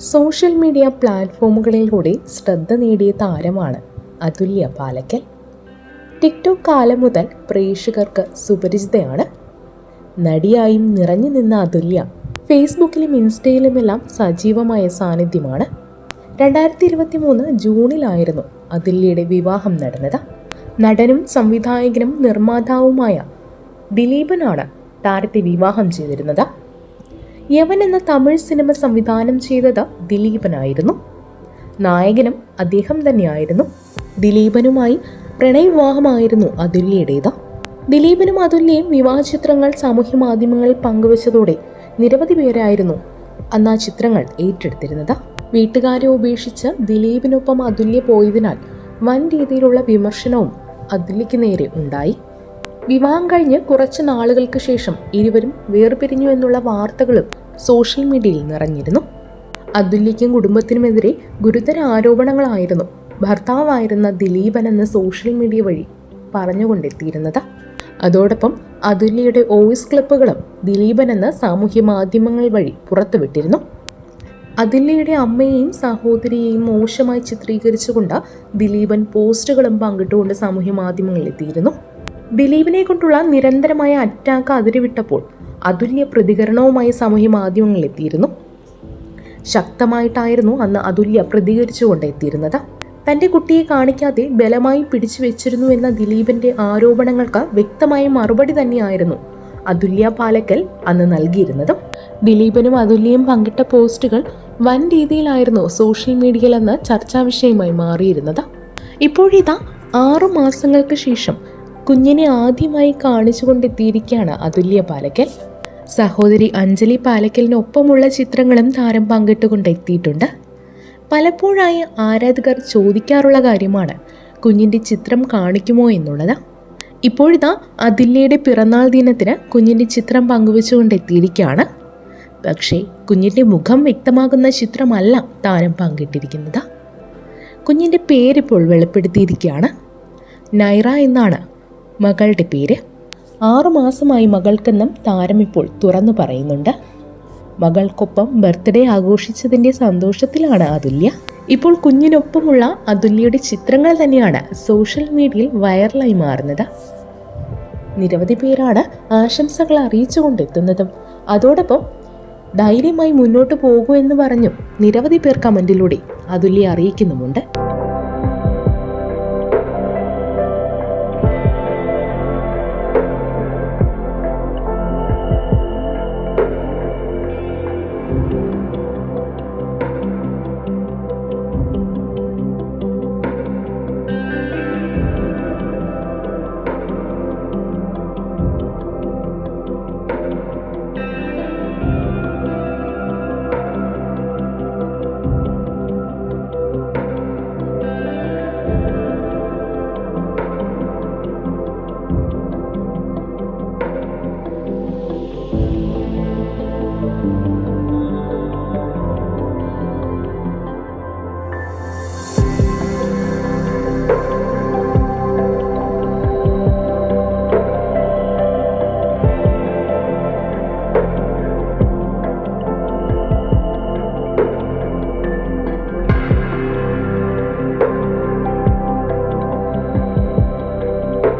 Social media പ്ലാറ്റ്ഫോമുകളിലൂടെ ശ്രദ്ധ നേടിയ താരമാണ് അതുല്യ പാലക്കൽ. ടിക്ടോക്ക് കാലം മുതൽ പ്രേക്ഷകർക്ക് സുപരിചിതയാണ്. നടിയായും നിറഞ്ഞു നിന്ന അതുല്യ ഫേസ്ബുക്കിലും ഇൻസ്റ്റയിലുമെല്ലാം സജീവമായ സാന്നിധ്യമാണ്. രണ്ടായിരത്തി ഇരുപത്തി മൂന്ന് ജൂണിലായിരുന്നു അതുല്യയുടെ വിവാഹം നടന്നത്. നടനും സംവിധായകനും നിർമ്മാതാവുമായ ദിലീപനാണ് താരത്തെ വിവാഹം ചെയ്തിരുന്നത്. യവൻ എന്ന തമിഴ് സിനിമ സംവിധാനം ചെയ്തത് ദിലീപനായിരുന്നു. നായകനും അദ്ദേഹം തന്നെയായിരുന്നു. ദിലീപനുമായി പ്രണയവിവാഹമായിരുന്നു അതുല്യയുടേത്. ദിലീപനും അതുല്യയും വിവാഹ ചിത്രങ്ങൾ സാമൂഹ്യ മാധ്യമങ്ങളിൽ പങ്കുവച്ചതോടെ നിരവധി പേരായിരുന്നു അന്ന് ആ ചിത്രങ്ങൾ ഏറ്റെടുത്തിരുന്നത്. വീട്ടുകാരെ ഉപേക്ഷിച്ച് ദിലീപിനൊപ്പം അതുല്യ പോയതിനാൽ വൻ രീതിയിലുള്ള വിമർശനവും അതുല്യയ്ക്ക് നേരെ ഉണ്ടായി. വിവാഹം കഴിഞ്ഞ് കുറച്ച് നാളുകൾക്ക് ശേഷം ഇരുവരും വേർപിരിഞ്ഞു എന്നുള്ള വാർത്തകളും സോഷ്യൽ മീഡിയയിൽ നിറഞ്ഞിരുന്നു. അതുല്യയ്ക്കും കുടുംബത്തിനുമെതിരെ ഗുരുതര ആരോപണങ്ങളായിരുന്നു ഭർത്താവായിരുന്ന ദിലീപൻ എന്ന സോഷ്യൽ മീഡിയ വഴി പറഞ്ഞുകൊണ്ടെത്തിയിരുന്നത്. അതോടൊപ്പം അതുല്യയുടെ ഓയിസ് ക്ലിപ്പുകളും ദിലീപൻ എന്ന സാമൂഹ്യ മാധ്യമങ്ങൾ വഴി പുറത്തുവിട്ടിരുന്നു. അതുല്യയുടെ അമ്മയെയും സഹോദരിയെയും മോശമായി ചിത്രീകരിച്ചുകൊണ്ട് ദിലീപൻ പോസ്റ്റുകളും പങ്കിട്ടുകൊണ്ട് സാമൂഹ്യ മാധ്യമങ്ങളിൽ എത്തിയിരുന്നു. ദിലീപിനെ കൊണ്ടുള്ള നിരന്തരമായ അറ്റാക്ക് അതിരുവിട്ടപ്പോൾ അതുല്യ പ്രതികരണവുമായി സാമൂഹ്യ മാധ്യമങ്ങളിൽ എത്തിയിരുന്നു. ശക്തമായിട്ടായിരുന്നു അന്ന് അതുല്യ പ്രതികരിച്ചുകൊണ്ട് എത്തിയിരുന്നത്. തന്റെ കുട്ടിയെ കാണിക്കാതെ ബലമായി പിടിച്ചു വെച്ചിരുന്നു എന്ന ദിലീപിന്റെ ആരോപണങ്ങൾക്ക് വ്യക്തമായ മറുപടി തന്നെയായിരുന്നു അതുല്യ പാലക്കൽ അന്ന് നൽകിയിരുന്നത്. ദിലീപനും അതുല്യയും പങ്കിട്ട പോസ്റ്റുകൾ വൻ രീതിയിലായിരുന്നു സോഷ്യൽ മീഡിയയിൽ അന്ന് ചർച്ചാ വിഷയമായി മാറിയിരുന്നത്. ഇപ്പോഴിതാ ആറു മാസങ്ങൾക്ക് ശേഷം കുഞ്ഞിനെ ആദ്യമായി കാണിച്ചു കൊണ്ടെത്തിയിരിക്കുകയാണ് അതുല്യ പാലക്കൽ. സഹോദരി അഞ്ജലി പാലക്കലിനൊപ്പമുള്ള ചിത്രങ്ങളും താരം പങ്കിട്ടുകൊണ്ട് എത്തിയിട്ടുണ്ട് പലപ്പോഴായി ആരാധകർ ചോദിക്കാറുള്ള കാര്യമാണ് കുഞ്ഞിന്റെ ചിത്രം കാണിക്കുമോ എന്നുള്ളത്. ഇപ്പോഴിതാ അതുല്യയുടെ പിറന്നാൾ ദിനത്തിന് കുഞ്ഞിന്റെ ചിത്രം പങ്കുവെച്ചുകൊണ്ട് എത്തിയിരിക്കുകയാണ് പക്ഷേ കുഞ്ഞിന്റെ മുഖം വ്യക്തമാകുന്ന ചിത്രമല്ല താരം പങ്കിട്ടിരിക്കുന്നത്. കുഞ്ഞിന്റെ പേരിപ്പോൾ വെളിപ്പെടുത്തിയിരിക്കുകയാണ്. നൈറ എന്നാണ് മകളുടെ പേര് ആറുമാസമായി മകൾക്കെന്നും താരം ഇപ്പോൾ തുറന്നു പറയുന്നുണ്ട്. മകൾക്കൊപ്പം ബർത്ത്ഡേ ആഘോഷിച്ചതിന്റെ സന്തോഷത്തിലാണ് അതുല്യ. ഇപ്പോൾ കുഞ്ഞിനൊപ്പമുള്ള അതുല്യയുടെ ചിത്രങ്ങൾ തന്നെയാണ് സോഷ്യൽ മീഡിയയിൽ വൈറലായി മാറുന്നത്. നിരവധി പേരാണ് ആശംസകൾ അറിയിച്ചുകൊണ്ടെത്തുന്നതും. അതോടൊപ്പം ധൈര്യമായി മുന്നോട്ട് പോകൂ എന്ന് പറഞ്ഞു നിരവധി പേർ കമന്റിലൂടെ അതുല്യ അറിയിക്കുന്നുമുണ്ട്.